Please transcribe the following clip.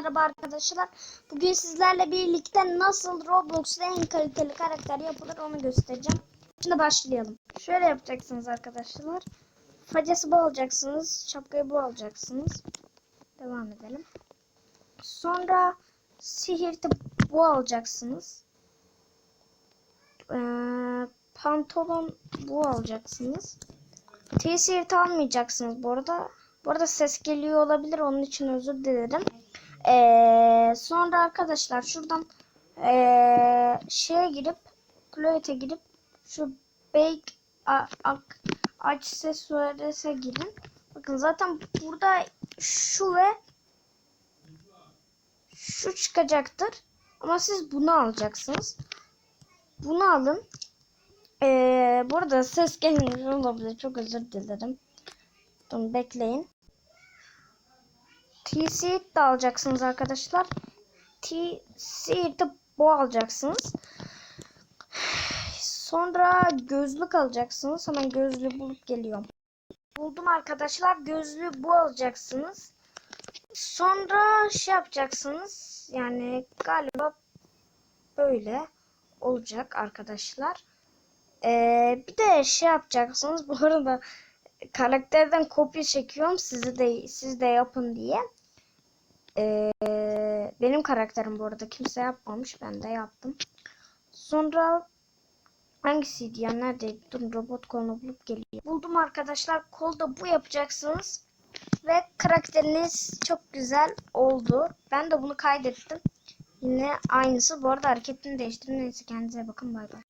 merhaba arkadaşlar. Bugün sizlerle birlikte nasıl Roblox'ta en kaliteli karakter yapılır onu göstereceğim. Şimdi başlayalım. Şöyle yapacaksınız arkadaşlar. Facesi bu alacaksınız. Şapkayı bu alacaksınız. Devam edelim. Sonra sihirti bu alacaksınız. Ee, pantolon bu alacaksınız. T-shirt almayacaksınız bu arada. Bu arada ses geliyor olabilir. Onun için özür dilerim. Ee, sonra arkadaşlar şuradan ee, şeye girip Cloet'e girip şu Bake Accessoires'e girin. Bakın zaten burada şu ve şu çıkacaktır. Ama siz bunu alacaksınız. Bunu alın. Ee, burada ses gelmiyor olabilir. Çok özür dilerim. Durun bekleyin. T-Seed de alacaksınız arkadaşlar. T-Seed de bu alacaksınız. Sonra gözlük alacaksınız. Hemen gözlüğü bulup geliyorum. Buldum arkadaşlar. Gözlüğü bu alacaksınız. Sonra şey yapacaksınız. Yani galiba böyle olacak arkadaşlar. Ee, bir de şey yapacaksınız. Bu arada karakterden kopya çekiyorum. Sizi de siz de yapın diye. Ee, benim karakterim bu arada kimse yapmamış. Ben de yaptım. Sonra hangisiydi ya? Neredeydi? Dur robot kolunu bulup geliyor. Buldum arkadaşlar. Kolda bu yapacaksınız. Ve karakteriniz çok güzel oldu. Ben de bunu kaydettim. Yine aynısı. Bu arada hareketini değiştirdim. Neyse kendinize bakın. Bay bay.